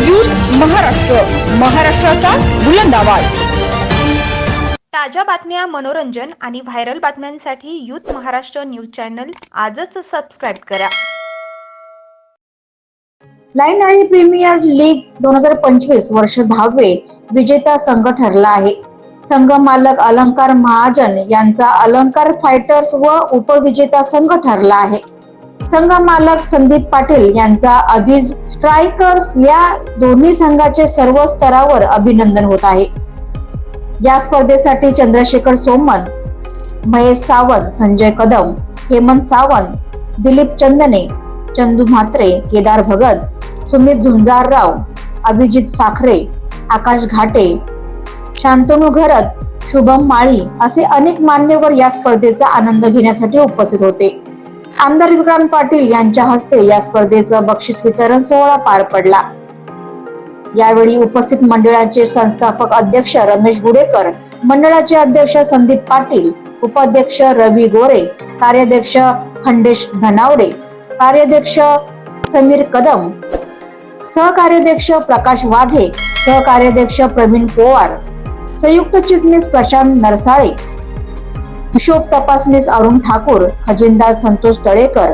Youth Maharashtra महाराष्ट्राचा बुलंद आवाज. ताज्या बातम्या मनोरंजन आणि व्हायरल बातम्यांसाठी यूथ महाराष्ट्र न्यूज चॅनल आजच सबस्क्राईब करा. लाईन आणि प्रीमियर लीग दोन हजार पंचवीस वर्ष दहावे विजेता संघ ठरला आहे. संघ मालक अलंकार महाजन यांचा अलंकार फायटर्स व उपविजेता संघ ठरला आहे. संघ मालक संदीप पाटील यांचा अभिज स्ट्रायकर्स या दोन्ही संघाचे सर्व स्तरावर अभिनंदन होत आहे. या स्पर्धेसाठी चंद्रशेखर सोमन महेश सावंत संजय कदम हेमंत सावंत दिलीप चंदने चंदू म्हात्रे केदार भगत सुमित झुंजारराव अभिजित साखरे आकाश घाटे शांतनू घरत शुभम माळी असे अनेक मान्यवर या स्पर्धेचा आनंद घेण्यासाठी उपस्थित होते. आमदार विक्रांत पाटील यांच्या हस्ते या स्पर्धेचं बक्षीस वितरण सोहळा पार पडला. यावेळी उपस्थित मंडळाचे संस्थापक अध्यक्ष रमेश गुडेकर मंडळाचे अध्यक्ष संदीप पाटील उपाध्यक्ष रवी गोरे कार्याध्यक्ष खंडेश धनावडे कार्याध्यक्ष समीर कदम सहकार्याध्यक्ष प्रकाश वाघे सहकार्याध्यक्ष प्रवीण पोवार संयुक्त चिटणीस प्रशांत नरसाळे हिशोब तपासनीस अरुण ठाकूर खजिनदार संतोष तळेकर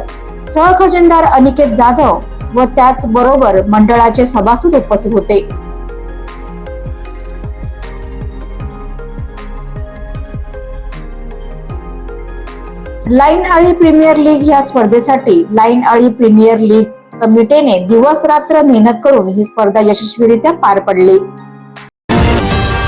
सहखजिनदार अनिकेत जाधव व त्याचबरोबर मंडळाचे सभासद उपस्थित होते. लाईन आळी प्रीमियर लीग या स्पर्धेसाठी लाईन आळी प्रीमियर लीग कमिटीने दिवस रात्र मेहनत करून ही स्पर्धा यशस्वीरित्या पार पडली.